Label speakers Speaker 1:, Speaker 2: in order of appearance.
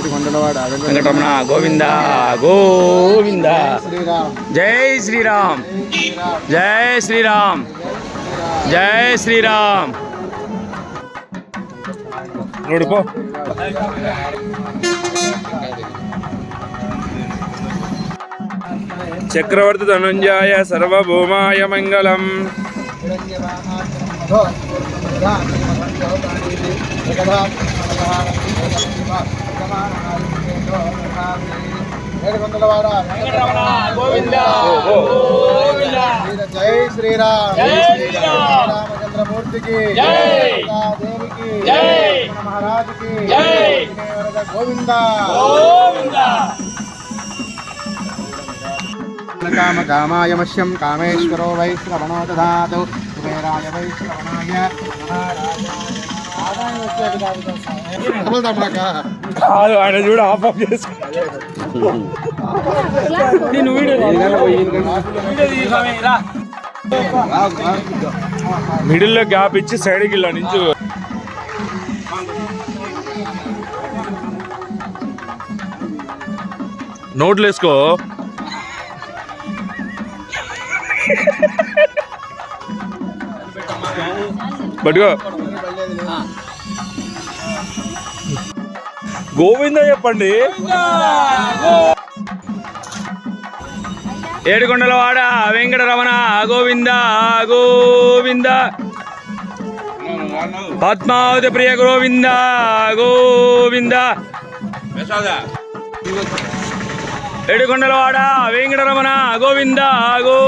Speaker 1: వెంకటరమణ గోవింద గోవింద జై శ్రీరామ్
Speaker 2: శ్రీరామ్
Speaker 1: జై శ్రీరామ్ జై శ్రీరామ్
Speaker 3: నోడిపో చక్రవర్తి ధనుంజాయ సర్వభౌమాయ మంగళం
Speaker 2: ఏడుకొండలవాడ జై శ్రీరామ్. శ్రీరామచంద్రమూర్తికి దేవికి మహారాజుకి గోవింద కామ కామాయ కామేశ్వరో వై శ్రవణో దాతు కుబేరాయ వై శ్రవణాయ మహారాజ
Speaker 3: కాదు ఆయన చూడ ఆఫ్ ఆఫ్ చేసుకో మిడిల్లో గ్యాప్ ఇచ్చి సైడ్కి ఇలా నుంచి. నోట్లు వేసుకో. పట్టుకో. గోవింద చెప్పండి
Speaker 1: ఏడుకొండలవాడ వెంకటరమణ గోవింద గోవింద. పద్మావతి ప్రియ గోవింద గోవింద. ఏడుకొండలవాడ వెంకటరమణ గోవింద గో